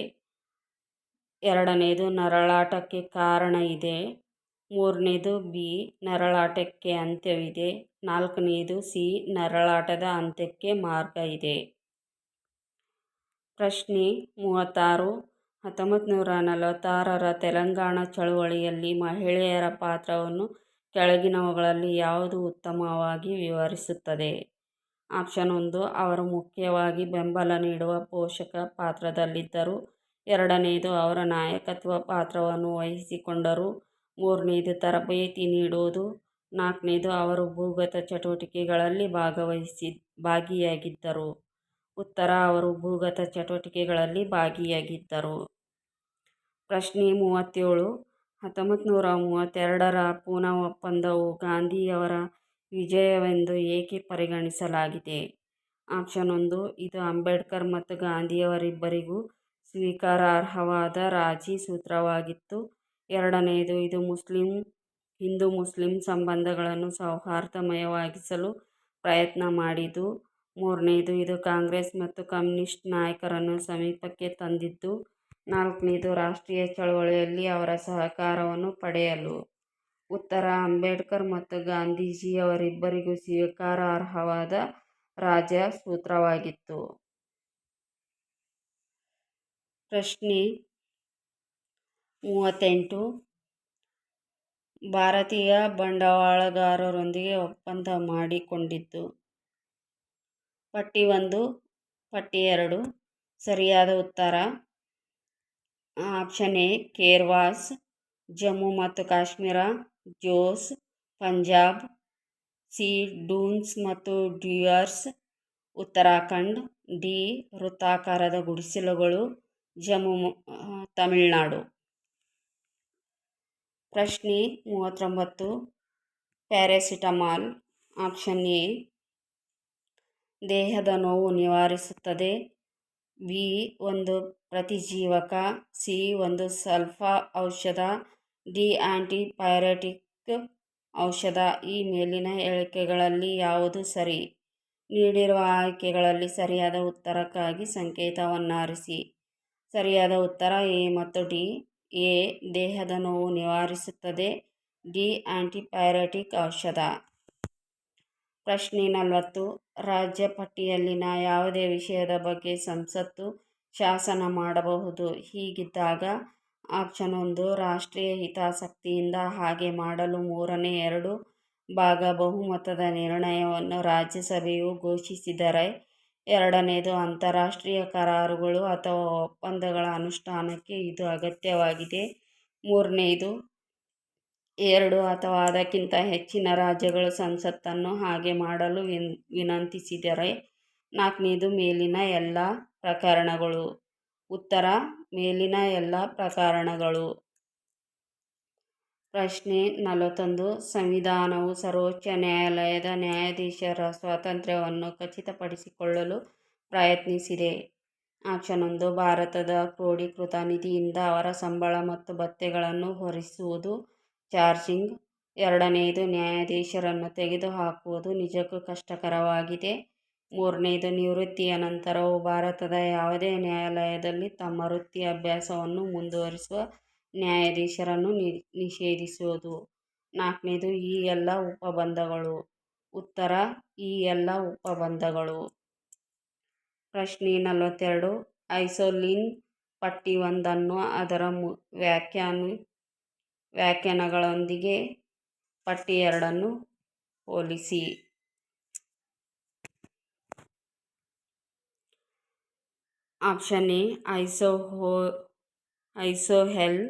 ಎರಡನೇದು ನರಳಾಟಕ್ಕೆ ಕಾರಣ ಇದೆ ಮೂರನೇದು ಬಿ, ನರಳಾಟಕ್ಕೆ ಅಂತ್ಯವಿದೆ ನಾಲ್ಕನೇದು ಸಿ, ನರಳಾಟದ ಅಂತ್ಯಕ್ಕೆ ಮಾರ್ಗ ಇದೆ. ಪ್ರಶ್ನೆ ಮೂವತ್ತಾರು ಹತ್ತೊಂಬತ್ತನೂರ ನಲವತ್ತಾರರ ತೆಲಂಗಾಣ ಚಳುವಳಿಯಲ್ಲಿ ಮಹಿಳೆಯರ ಪಾತ್ರವನ್ನು ಕೆಳಗಿನವುಗಳಲ್ಲಿ ಯಾವುದು ಉತ್ತಮವಾಗಿ ವಿವರಿಸುತ್ತದೆ? ಆಪ್ಷನ್ ಒಂದು, ಅವರು ಮುಖ್ಯವಾಗಿ ಬೆಂಬಲ ನೀಡುವ ಪೋಷಕ ಪಾತ್ರದಲ್ಲಿದ್ದರು ಎರಡನೆಯದು ಅವರ ನಾಯಕತ್ವ ಪಾತ್ರವನ್ನು ವಹಿಸಿಕೊಂಡರು ಮೂರನೆಯದು ತರಬೇತಿ ನೀಡುವುದು ನಾಲ್ಕನೇದು ಅವರು ಭೂಗತ ಚಟುವಟಿಕೆಗಳಲ್ಲಿ ಭಾಗವಹಿಸಿ, ಭಾಗಿಯಾಗಿದ್ದರು. ಉತ್ತರ, ಅವರು ಭೂಗತ ಚಟುವಟಿಕೆಗಳಲ್ಲಿ ಭಾಗಿಯಾಗಿದ್ದರು. ಪ್ರಶ್ನೆ ಮೂವತ್ತೇಳು ಹತ್ತೊಂಬತ್ತು ನೂರ ಮೂವತ್ತೆರಡರ ಪೂನಾ ಒಪ್ಪಂದವು ಗಾಂಧಿಯವರ ವಿಜಯವೆಂದು ಏಕೆ ಪರಿಗಣಿಸಲಾಗಿದೆ? ಆಪ್ಷನ್ ಒಂದು, ಇದು ಅಂಬೇಡ್ಕರ್ ಮತ್ತು ಗಾಂಧಿಯವರಿಬ್ಬರಿಗೂ ಸ್ವೀಕಾರಾರ್ಹವಾದ ರಾಜಿ ಸೂತ್ರವಾಗಿತ್ತು. ಎರಡನೆಯದು ಇದು ಮುಸ್ಲಿಂ, ಹಿಂದೂ ಮುಸ್ಲಿಂ ಸಂಬಂಧಗಳನ್ನು ಸೌಹಾರ್ದಮಯವಾಗಿಸಲು ಪ್ರಯತ್ನ ಮಾಡಿದ್ದು. ಮೂರನೆಯದು ಇದು ಕಾಂಗ್ರೆಸ್ ಮತ್ತು ಕಮ್ಯುನಿಸ್ಟ್ ನಾಯಕರನ್ನು ಸಮೀಪಕ್ಕೆ ತಂದಿದ್ದು. ನಾಲ್ಕನೇದು, ರಾಷ್ಟ್ರೀಯ ಚಳವಳಿಯಲ್ಲಿ ಅವರ ಸಹಕಾರವನ್ನು ಪಡೆಯಲು. ಉತ್ತರ, ಅಂಬೇಡ್ಕರ್ ಮತ್ತು ಗಾಂಧೀಜಿಯವರಿಬ್ಬರಿಗೂ ಸ್ವೀಕಾರಾರ್ಹವಾದ ರಾಜ್ಯ ಸೂತ್ರವಾಗಿತ್ತು. ಪ್ರಶ್ನೆ ಮೂವತ್ತೆಂಟು. ಭಾರತೀಯ ಬಂಡವಾಳಗಾರರೊಂದಿಗೆ ಒಪ್ಪಂದ ಮಾಡಿಕೊಂಡಿದ್ದು. ಪಟ್ಟಿ ಒಂದು ಪಟ್ಟಿ ಎರಡು ಸರಿಯಾದ ಉತ್ತರ. ಆಪ್ಷನ್ ಎ, ಕೇರ್ವಾಸ್, ಜಮ್ಮು ಮತ್ತು ಕಾಶ್ಮೀರ, ಜೋಸ್, ಪಂಜಾಬ್, ಸಿ, ಡೂನ್ಸ್ ಮತ್ತು ಡ್ಯೂಯರ್ಸ್, ಉತ್ತರಾಖಂಡ್, ಡಿ, ವೃತ್ತಾಕಾರದ ಗುಡಿಸಿಲುಗಳು, ಜಮ್ಮು ತಮಿಳುನಾಡು. ಪ್ರಶ್ನೆ ಮೂವತ್ತೊಂಬತ್ತು. Paracetamol option A. ದೇಹದ ನೋವು ನಿವಾರಿಸುತ್ತದೆ. ಬಿ. ಒಂದು ಪ್ರತಿಜೀವಕ. ಸಿ. ಒಂದು ಸಲ್ಫಾ ಔಷಧ. ಡಿ. ಆಂಟಿಪೈರೆಟಿಕ್ ಔಷಧ. ಈ ಮೇಲಿನ ಹೇಳಿಕೆಗಳಲ್ಲಿ ಯಾವುದು ಸರಿ? ನೀಡಿರುವ ಆಯ್ಕೆಗಳಲ್ಲಿ ಸರಿಯಾದ ಉತ್ತರಕ್ಕಾಗಿ ಸಂಕೇತವನ್ನಾರಿಸಿ. ಸರಿಯಾದ ಉತ್ತರ ಎ ಮತ್ತು ಡಿ. ಎ, ದೇಹದ ನೋವು ನಿವಾರಿಸುತ್ತದೆ. ಡಿ, ಆಂಟಿಪೈರೆಟಿಕ್ ಔಷಧ. ಪ್ರಶ್ನೆ ನಲವತ್ತು. ರಾಜ್ಯ ಪಟ್ಟಿಯಲ್ಲಿನ ಯಾವುದೇ ವಿಷಯದ ಬಗ್ಗೆ ಸಂಸತ್ತು ಶಾಸನ ಮಾಡಬಹುದು. ಹೀಗಿದ್ದಾಗ ಆಪ್ಷನ್ ಒಂದು, ರಾಷ್ಟ್ರೀಯ ಹಿತಾಸಕ್ತಿಯಿಂದ ಹಾಗೆ ಮಾಡಲು ಮೂರನೇ ಎರಡು ಭಾಗ ಬಹುಮತದ ನಿರ್ಣಯವನ್ನು ರಾಜ್ಯಸಭೆಯು ಘೋಷಿಸಿದರೆ ಎರಡನೆಯದು ಅಂತಾರಾಷ್ಟ್ರೀಯ ಕರಾರುಗಳು ಅಥವಾ ಒಪ್ಪಂದಗಳ ಅನುಷ್ಠಾನಕ್ಕೆ ಇದು ಅಗತ್ಯವಾಗಿದೆ. ಮೂರನೆಯದು ಎರಡು ಅಥವಾ ಅದಕ್ಕಿಂತ ಹೆಚ್ಚಿನ ರಾಜ್ಯಗಳು ಸಂಸತ್ತನ್ನು ಹಾಗೆ ಮಾಡಲು ವಿನ್, ವಿನಂತಿಸಿದರೆ. ನಾಲ್ಕನೇದು, ಮೇಲಿನ ಎಲ್ಲ ಪ್ರಕರಣಗಳು. ಉತ್ತರ, ಮೇಲಿನ ಎಲ್ಲ ಪ್ರಕರಣಗಳು. ಪ್ರಶ್ನೆ ನಲವತ್ತೊಂದು. ಸಂವಿಧಾನವು ಸರ್ವೋಚ್ಚ ನ್ಯಾಯಾಲಯದ ನ್ಯಾಯಾಧೀಶರ ಸ್ವಾತಂತ್ರ್ಯವನ್ನು ಖಚಿತಪಡಿಸಿಕೊಳ್ಳಲು ಪ್ರಯತ್ನಿಸಿದೆ. ಆಪ್ಷನ್ ಒಂದು, ಭಾರತದ ಕ್ರೋಢೀಕೃತ ನಿಧಿಯಿಂದ ಅವರ ಸಂಬಳ ಮತ್ತು ಭತ್ಯೆಗಳನ್ನು ಹೊರಿಸುವುದು. ಚಾರ್ಜಿಂಗ್. ಎರಡನೆಯದು ನ್ಯಾಯಾಧೀಶರನ್ನು ತೆಗೆದುಹಾಕುವುದು ನಿಜಕ್ಕೂ ಕಷ್ಟಕರವಾಗಿದೆ. ಮೂರನೆಯದು ನಿವೃತ್ತಿಯ ನಂತರವೂ ಭಾರತದ ಯಾವುದೇ ನ್ಯಾಯಾಲಯದಲ್ಲಿ ತಮ್ಮ ವೃತ್ತಿ ಅಭ್ಯಾಸವನ್ನು ಮುಂದುವರಿಸುವ ನ್ಯಾಯಾಧೀಶರನ್ನು ನಿ, ನಿಷೇಧಿಸುವುದು. ನಾಲ್ಕನೇದು, ಈ ಎಲ್ಲ ಉಪಬಂಧಗಳು. ಉತ್ತರ, ಈ ಎಲ್ಲ ಉಪಬಂಧಗಳು. ಪ್ರಶ್ನೆ ನಲವತ್ತೆರಡು, ಐಸೋಲಿನ್ ಪಟ್ಟಿ ಒಂದನ್ನು ಅದರ ಮು, ವ್ಯಾಖ್ಯಾನ, ವ್ಯಾಖ್ಯಾನಗಳೊಂದಿಗೆ ಪಟ್ಟಿ ಎರಡನ್ನು ಹೋಲಿಸಿ. ಆಪ್ಷನ್ ಎ, ಐಸೋಹೋ ಐಸೋಹೆಲ್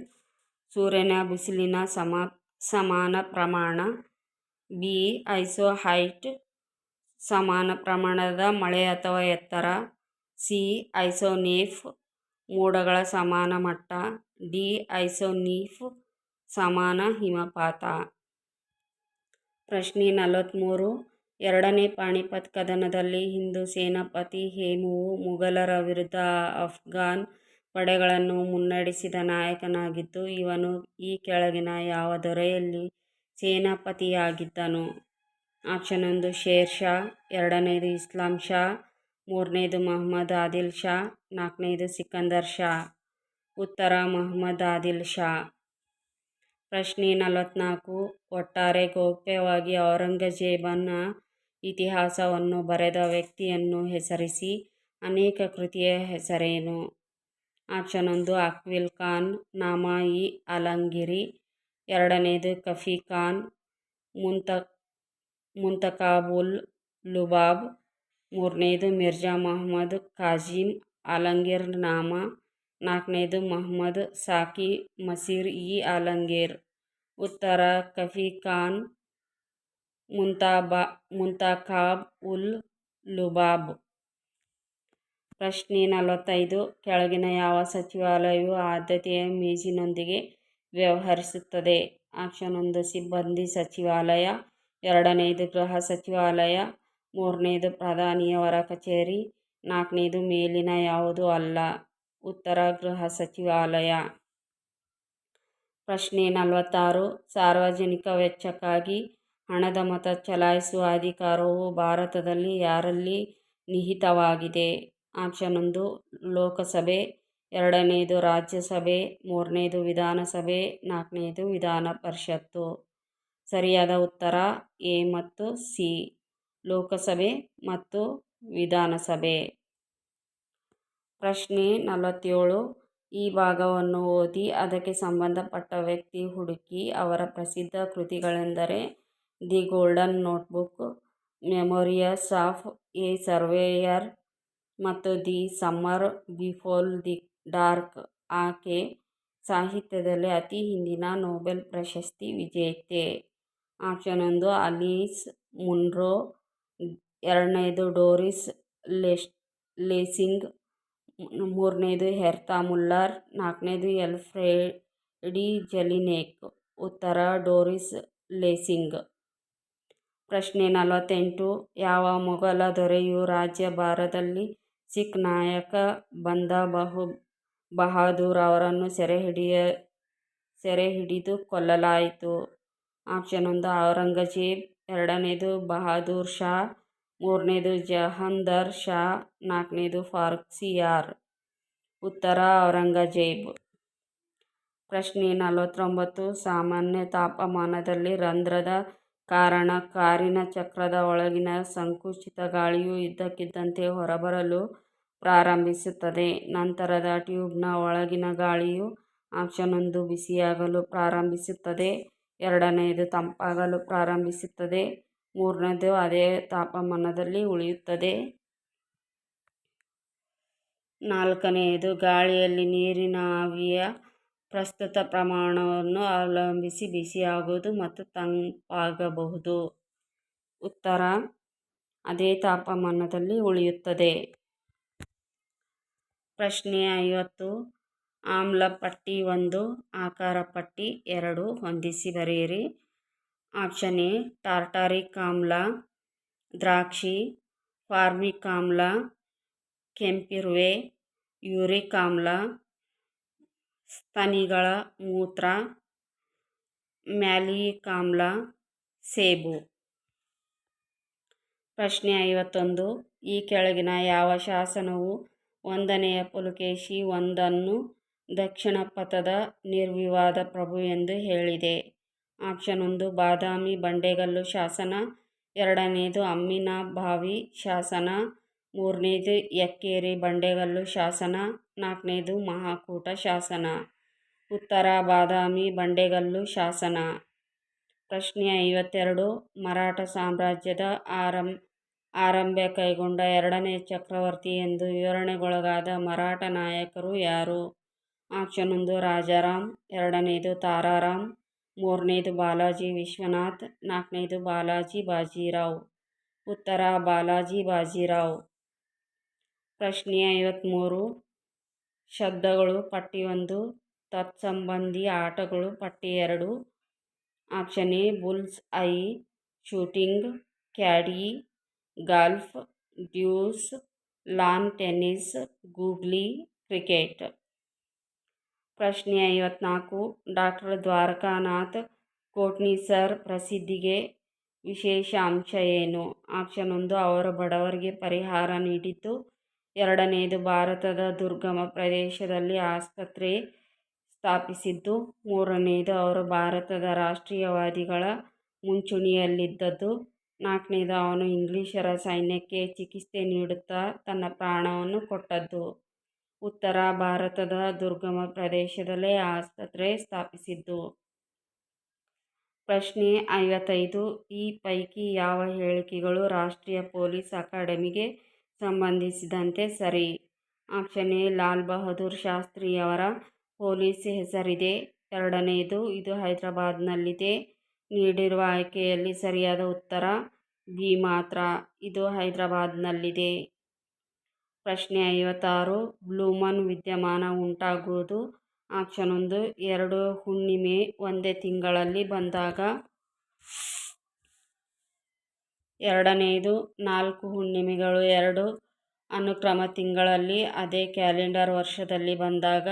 ಸೂರ್ಯನ ಬಿಸಿಲಿನ ಸಮ, ಸಮಾನ ಪ್ರಮಾಣ ಬಿ ಐಸೋಹೈಟ್ ಸಮಾನ ಪ್ರಮಾಣದ ಮಳೆ ಅಥವಾ ಎತ್ತರ, ಸಿ ಐಸೋನೇಫ್ ಮೋಡಗಳ ಸಮಾನ ಮಟ್ಟ, ಡಿ ಐಸೋನೀಫ್ ಸಮಾನ ಹಿಮಪಾತ. ಪ್ರಶ್ನೆ ನಲವತ್ತ್ಮೂರು ಎರಡನೇ ಪಾಣಿಪತ್ ಕದನದಲ್ಲಿ ಹಿಂದೂ ಸೇನಾಪತಿ ಹೇಮುವು ಮುಘಲರ ವಿರುದ್ಧ ಅಫ್ಘಾನ್ ಪಡೆಗಳನ್ನು ಮುನ್ನಡೆಸಿದ ನಾಯಕನಾಗಿದ್ದು, ಇವನು ಈ ಕೆಳಗಿನ ಯಾವ ದೊರೆಯಲ್ಲಿ ಸೇನಾಪತಿಯಾಗಿದ್ದನು ಆಪ್ಷನ್ ಒಂದು ಶೇರ್ ಶಾ, ಎರಡನೇದು ಇಸ್ಲಾಂ ಶಾ, ಮೂರನೇದು ಮೊಹಮ್ಮದ್ ಆದಿಲ್ ಶಾ, ನಾಲ್ಕನೇದು ಸಿಕಂದರ್ ಶಾ. ಉತ್ತರ ಮೊಹಮ್ಮದ್ ಆದಿಲ್ ಶಾ. ಪ್ರಶ್ನೆ ನಲವತ್ನಾಲ್ಕು, ಒಟ್ಟಾರೆ ಗೌಪ್ಯವಾಗಿ ಔರಂಗಜೇಬನ ಇತಿಹಾಸವನ್ನು ಬರೆದ ವ್ಯಕ್ತಿಯನ್ನು ಹೆಸರಿಸಿ, ಅನೇಕ ಕೃತಿಯ ಹೆಸರೇನು? ಆಪ್ಷನ್ ಒಂದು ಅಕ್ವಿಲ್ ಖಾನ್ ನಾಮಾ ಇ ಆಲಂಗಿರಿ ಎರಡನೇದು ಕಫಿ ಖಾನ್, ಮುಂತ, ಮುಂತಕಾಬುಲ್ ಲುಬಾಬ್, ಮೂರನೇದು ಮಿರ್ಜಾ ಮೊಹಮ್ಮದ್ ಖಾಜೀಮ್ ಆಲಂಗೀರ್ ನಾಮ, ನಾಲ್ಕನೇದು ಮೊಹಮ್ಮದ್ ಸಾಕಿ ಮಸೀರ್ ಇ ಆಲಂಗೀರ್ ಉತ್ತರ, ಕಫಿ ಖಾನ್, ಮುಂತಾಬಾ ಮುಂತಾಖಾಬ್ ಉಲ್ ಲುಬಾಬ್. ಪ್ರಶ್ನೆ ನಲವತ್ತೈದು. ಕೆಳಗಿನ ಯಾವ ಸಚಿವಾಲಯವು ಆದ್ಯತೆಯ ಮೇಜಿನೊಂದಿಗೆ ವ್ಯವಹರಿಸುತ್ತದೆ? ಆಪ್ಷನ್ ಒಂದು, ಸಿಬ್ಬಂದಿ ಸಚಿವಾಲಯ. ಎರಡನೆಯದು ಗೃಹ ಸಚಿವಾಲಯ. ಮೂರನೇದು ಪ್ರಧಾನಿಯವರ ಕಚೇರಿ. ನಾಲ್ಕನೇದು, ಮೇಲಿನ ಯಾವುದೂ ಅಲ್ಲ. ಉತ್ತರ, ಗೃಹ ಸಚಿವಾಲಯ. ಪ್ರಶ್ನೆ ನಲವತ್ತಾರು, ಸಾರ್ವಜನಿಕ ವೆಚ್ಚಕ್ಕಾಗಿ ಹಣದ ಮತ ಚಲಾಯಿಸುವ ಅಧಿಕಾರವು ಭಾರತದಲ್ಲಿ ಯಾರಲ್ಲಿ ನಿಹಿತವಾಗಿದೆ? ಆಪ್ಷನ್ ಒಂದು, ಲೋಕಸಭೆ. ಎರಡನೇದು, ರಾಜ್ಯಸಭೆ. ಮೂರನೇದು, ವಿಧಾನಸಭೆ. ನಾಲ್ಕನೇದು ವಿಧಾನ ಪರಿಷತ್ತು ಸರಿಯಾದ ಉತ್ತರ ಎ ಮತ್ತು ಸಿ, ಲೋಕಸಭೆ ಮತ್ತು ವಿಧಾನಸಭೆ. ಪ್ರಶ್ನೆ ನಲವತ್ತೇಳು, ಈ ಭಾಗವನ್ನು ಓದಿ ಅದಕ್ಕೆ ಸಂಬಂಧಪಟ್ಟ ವ್ಯಕ್ತಿ ಹುಡುಕಿ ಅವರ ಪ್ರಸಿದ್ಧ ಕೃತಿಗಳೆಂದರೆ the golden notebook memoirs of a surveyor ಮತ್ತು the summer before the dark ಆಕೆ ಸಾಹಿತ್ಯದಲ್ಲಿ ಅತಿ ಹಿಂದಿನ ನೊಬೆಲ್ ಪ್ರಶಸ್ತಿ ವಿಜೇತೆ. ಆಪ್ಷನ್ ಒಂದು ಅಲೀಸ್ ಮುನ್ರೋ, ಎರಡನೇದು ಡೋರಿಸ್ ಲೆಶ್, ಲೇಸಿಂಗ್, ಮೂರನೇದು ಹೆರ್ತಾ ಮುಲ್ಲರ್, ನಾಲ್ಕನೇದು ಎಲ್ಫ್ರೆಡಿ ಜಲಿನೇಕ್, ಉತ್ತರ ಡೋರಿಸ್ ಲೇಸಿಂಗ್. ಪ್ರಶ್ನೆ ನಲವತ್ತೆಂಟು, ಯಾವ ಮೊಘಲ ದೊರೆಯು ರಾಜ್ಯಭಾರದಲ್ಲಿ ಸಿಖ್ ನಾಯಕ ಬಂದ ಬಹು ಬಹಾದೂರ್ ಅವರನ್ನು ಸೆರೆ ಹಿಡಿಯ, ಸೆರೆ ಹಿಡಿದು ಕೊಲ್ಲಲಾಯಿತು. ಆಪ್ಷನ್ ಒಂದು, ಔರಂಗಜೇಬ್. ಎರಡನೇದು ಬಹಾದೂರ್ ಶಾ. ಮೂರನೇದು, ಜಹಂದರ್ ಶಾ. ನಾಲ್ಕನೇದು ಫಾರ್ಕ್ಸಿಯಾರ್ ಉತ್ತರ, ಔರಂಗಜೇಬ್. ಪ್ರಶ್ನೆ ನಲವತ್ತೊಂಬತ್ತು, ಸಾಮಾನ್ಯ ತಾಪಮಾನದಲ್ಲಿ ರಂಧ್ರದ ಕಾರಣ ಕಾರಿನ ಚಕ್ರದ ಒಳಗಿನ ಸಂಕುಚಿತ ಗಾಳಿಯು ಇದ್ದಕ್ಕಿದ್ದಂತೆ ಹೊರಬರಲು ಪ್ರಾರಂಭಿಸುತ್ತದೆ. ನಂತರದ ಟ್ಯೂಬ್ನ ಒಳಗಿನ ಗಾಳಿಯು ಒಂದು ಬಿಸಿಯಾಗಲು ಪ್ರಾರಂಭಿಸುತ್ತದೆ. ಎರಡನೆಯದು ತಂಪಾಗಲು ಪ್ರಾರಂಭಿಸುತ್ತದೆ. ಮೂರನೇದು ಅದೇ ತಾಪಮಾನದಲ್ಲಿ ಉಳಿಯುತ್ತದೆ. ನಾಲ್ಕನೆಯದು ಗಾಳಿಯಲ್ಲಿ ನೀರಿನ ಆವಿಯ ಪ್ರಸ್ತುತ ಪ್ರಮಾಣವನ್ನು ಅವಲಂಬಿಸಿ ಬಿಸಿಯಾಗುವುದು ಮತ್ತು ತಂಪಾಗಬಹುದು. ಉತ್ತರ, ಅದೇ ತಾಪಮಾನದಲ್ಲಿ ಉಳಿಯುತ್ತದೆ. ಪ್ರಶ್ನೆ ಐವತ್ತು, ಆಮ್ಲ ಪಟ್ಟಿ ಒಂದು, ಆಕಾರ ಪಟ್ಟಿ ಎರಡು ಹೊಂದಿಸಿ ಬರೆಯಿರಿ. ಆಪ್ಷನ್ ಎ, ಟಾರ್ಟಾರಿಕ್ ಆಮ್ಲ, ದ್ರಾಕ್ಷಿ, ಫಾರ್ಮಿಕ್ ಆಮ್ಲ ಕೆಂಪಿರುವೆ ಯೂರಿಕ್ ಆಮ್ಲ ಸ್ತನಿಗಳ ಮೂತ್ರ, ಮ್ಯಾಲಿಕಾಮ್ಲ, ಸೇಬು. ಪ್ರಶ್ನೆ ಐವತ್ತೊಂದು. ಈ ಕೆಳಗಿನ ಯಾವ ಶಾಸನವು ಒಂದನೆಯ ಪುಲಕೇಶಿ ಒಂದನ್ನು ದಕ್ಷಿಣ ಪಥದ ನಿರ್ವಿವಾದ ಪ್ರಭು ಎಂದು ಹೇಳಿದೆ. ಆಪ್ಷನ್ ಒಂದು, ಬಾದಾಮಿ ಬಂಡೆಗಲ್ಲು ಶಾಸನ. ಎರಡನೇದು ಅಮ್ಮಿನಬಾವಿ ಶಾಸನ. ಮೂರನೇದು ಎಕ್ಕೇರಿ ಬಂಡೆಗಲ್ಲು ಶಾಸನ. ನಾಲ್ಕನೇದು ಮಹಾಕೂಟ ಶಾಸನ. ಉತ್ತರ ಬಾದಾಮಿ ಬಂಡೆಗಲ್ಲು ಶಾಸನ. ಪ್ರಶ್ನೆ ಐವತ್ತೆರಡು, ಮರಾಠ ಸಾಮ್ರಾಜ್ಯದ ಆರಂ ಆರಂಭ ಕೈಗೊಂಡ ಎರಡನೇ ಚಕ್ರವರ್ತಿ ಎಂದು ವಿವರಣೆಗೊಳಗಾದ ಮರಾಠ ನಾಯಕರು ಯಾರು? ಆಪ್ಷನ್ ಒಂದು, ರಾಜಾರಾಮ್, ಎರಡನೇದು, ತಾರಾರಾಮ್, ಮೂರನೇದು, ಬಾಲಾಜಿ ವಿಶ್ವನಾಥ್, ನಾಲ್ಕನೇದು, ಬಾಲಾಜಿ ಬಾಜಿರಾವ್. ಉತ್ತರ, ಬಾಲಾಜಿ ಬಾಜಿರಾವ್. ಪ್ರಶ್ನೆ ಐವತ್ತ್ಮೂರು ಶಬ್ದಗಳು ಪಟ್ಟಿ ಒಂದು, ತತ್ಸಂಬಂಧಿ ಆಟಗಳು ಪಟ್ಟಿ ಎರಡು, option A bull's eye, shooting, caddie, golf, deuce, lawn tennis, googly, cricket. ಪ್ರಶ್ನೆ ಐವತ್ನಾಲ್ಕು, ಡಾಕ್ಟರ್ ದ್ವಾರಕಾನಾಥ್ ಕೋಟ್ನೀಸರ್ ಪ್ರಸಿದ್ಧಿಗೆ ವಿಶೇಷ ಅಂಶ ಏನು? ಆಪ್ಷನ್ ಒಂದು, ಅವರು ಬಡವರಿಗೆ ಪರಿಹಾರ ನೀಡಿದ್ದು ಎರಡನೇದು ಭಾರತದ ದುರ್ಗಮ ಪ್ರದೇಶದಲ್ಲಿ ಆಸ್ಪತ್ರೆ ಸ್ಥಾಪಿಸಿದ್ದು ಮೂರನೆಯದು ಅವರು ಭಾರತದ ರಾಷ್ಟ್ರೀಯವಾದಿಗಳ ಮುಂಚೂಣಿಯಲ್ಲಿದ್ದದ್ದು, ನಾಲ್ಕನೇದು ಅವನು ಇಂಗ್ಲಿಷರ ಸೈನ್ಯಕ್ಕೆ ಚಿಕಿತ್ಸೆ ನೀಡುತ್ತಾ ತನ್ನ ಪ್ರಾಣವನ್ನು ಕೊಟ್ಟದ್ದು. ಉತ್ತರ ಭಾರತದ ದುರ್ಗಮ ಪ್ರದೇಶದಲ್ಲೇ ಆಸ್ಪತ್ರೆ ಸ್ಥಾಪಿಸಿದ್ದು. ಪ್ರಶ್ನೆ ಐವತ್ತೈದು, ಈ ಪೈಕಿ ಯಾವ ಹೇಳಿಕೆಗಳು ರಾಷ್ಟ್ರೀಯ ಪೊಲೀಸ್ ಅಕಾಡೆಮಿಗೆ ಸಂಬಂಧಿಸಿದಂತೆ ಸರಿ. ಆಪ್ಷನ್ ಎ, ಲಾಲ್ ಬಹದ್ದೂರ್ ಶಾಸ್ತ್ರಿಯವರ ಪೊಲೀಸ್ ಹೆಸರಿದೆ. ಎರಡನೆಯದು ಇದು ಹೈದರಾಬಾದ್ನಲ್ಲಿದೆ. ನೀಡಿರುವ ಆಯ್ಕೆಯಲ್ಲಿ ಸರಿಯಾದ ಉತ್ತರ ಬಿ ಮಾತ್ರ, ಇದು ಹೈದರಾಬಾದ್ನಲ್ಲಿದೆ. ಪ್ರಶ್ನೆ ಐವತ್ತಾರು, ಬ್ಲೂಮನ್ ವಿದ್ಯಮಾನ ಉಂಟಾಗುವುದು? ಆಪ್ಷನ್ ಒಂದು, ಎರಡು ಹುಣ್ಣಿಮೆ ಒಂದೇ ತಿಂಗಳಲ್ಲಿ ಬಂದಾಗ ಎರಡನೆಯದು ನಾಲ್ಕು ಹುಣ್ಣಿಮೆಗಳು ಎರಡು ಅನುಕ್ರಮ ತಿಂಗಳಲ್ಲಿ ಅದೇ ಕ್ಯಾಲೆಂಡರ್ ವರ್ಷದಲ್ಲಿ ಬಂದಾಗ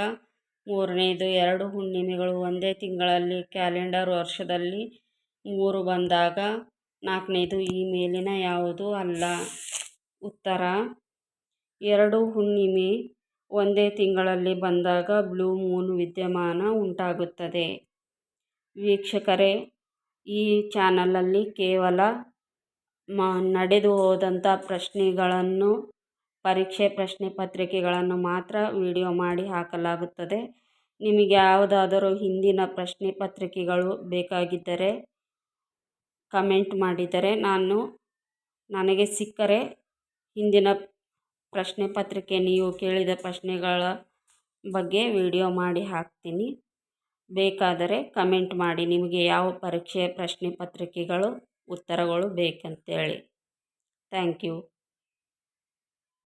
ಮೂರನೆಯದು ಎರಡು ಹುಣ್ಣಿಮೆಗಳು ಒಂದೇ ತಿಂಗಳಲ್ಲಿ ಕ್ಯಾಲೆಂಡರ್ ವರ್ಷದಲ್ಲಿ ಮೂರು ಬಂದಾಗ ನಾಲ್ಕನೇದು ಈ ಮೇಲಿನ ಯಾವುದೂ ಅಲ್ಲ. ಉತ್ತರ, ಎರಡು ಹುಣ್ಣಿಮೆ ಒಂದೇ ತಿಂಗಳಲ್ಲಿ ಬಂದಾಗ ಬ್ಲೂ ಮೂನ್ ವಿದ್ಯಮಾನ ಉಂಟಾಗುತ್ತದೆ. ವೀಕ್ಷಕರೇ, ಈ ಚಾನಲಲ್ಲಿ ಕೇವಲ ಮ, ನಡೆದು ಹೋದಂಥ ಪ್ರಶ್ನೆಗಳನ್ನು, ಪರೀಕ್ಷೆ ಪ್ರಶ್ನೆ ಪತ್ರಿಕೆಗಳನ್ನು ಮಾತ್ರ ವಿಡಿಯೋ ಮಾಡಿ ಹಾಕಲಾಗುತ್ತದೆ. ನಿಮಗೆ ಯಾವುದಾದರೂ ಹಿಂದಿನ ಪ್ರಶ್ನೆ ಪತ್ರಿಕೆಗಳು ಬೇಕಾಗಿದ್ದರೆ ಕಮೆಂಟ್ ಮಾಡಿದರೆ ನಾನು, ನನಗೆ ಸಿಕ್ಕರೆ ಹಿಂದಿನ ಪ್ರಶ್ನೆ ಪತ್ರಿಕೆ ನೀವು ಕೇಳಿದ ಪ್ರಶ್ನೆಗಳ ಬಗ್ಗೆ ವಿಡಿಯೋ ಮಾಡಿ ಹಾಕ್ತೀನಿ. ಬೇಕಾದರೆ ಕಮೆಂಟ್ ಮಾಡಿ ನಿಮಗೆ ಯಾವ ಪರೀಕ್ಷೆಯ ಪ್ರಶ್ನೆ ಪತ್ರಿಕೆಗಳು ಉತ್ತರಗಳು ಬೇಕಂತೇಳಿ. Thank you.